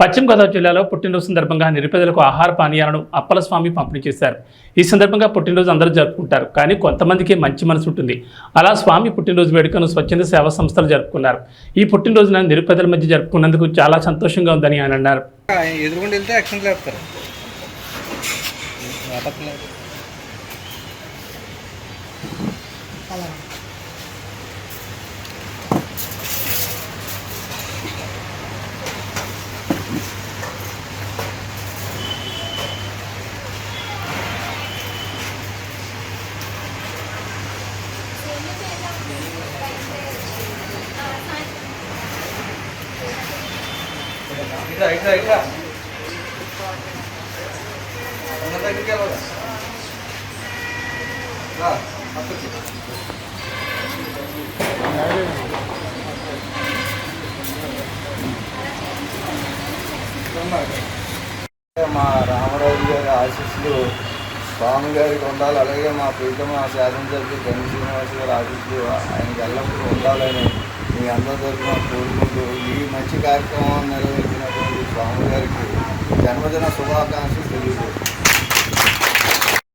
పశ్చిమ గోదావరి జిల్లాలో పుట్టినరోజు సందర్భంగా నిరుపేదలకు ఆహార పానీయాలను అప్పల స్వామి పంపిణీ చేశారు. ఈ సందర్భంగా పుట్టినరోజు అందరూ జరుపుకుంటారు. కానీ కొంతమందికి మంచి మనసు ఉంటుంది. అలా స్వామి పుట్టినరోజు వేడుకను స్వచ్ఛంద సేవా సంస్థలు జరుపుకున్నారు. ఈ పుట్టినరోజున నిరుపేదల మధ్య జరుపుకున్నందుకు చాలా సంతోషంగా ఉందని ఆయన అన్నారు. వెళ్తే యాక్షన్ లేపుతారు వాటర్లేదు. ఇట్రా, ఇట్రా, ఇట్రా. అన్న దగ్గరికి వెళ్ళాలి. రా, పక్కకి. మా రామరాజు గారి ఆశీస్సులు స్వామి గారికి ఉండాలి. అలాగే మా ప్రీతమ శాసనసభ్యులు గండి శ్రీనివాస్ గారి ఆశీస్సులు ఆయనకి ఎల్లప్పుడూ ఉండాలని మీ అందరి తరఫున కోరుకుంటూ ఈ మంచి కార్యక్రమం నిర్వహించినటువంటి స్వామి గారికి జన్మదిన శుభాకాంక్షలు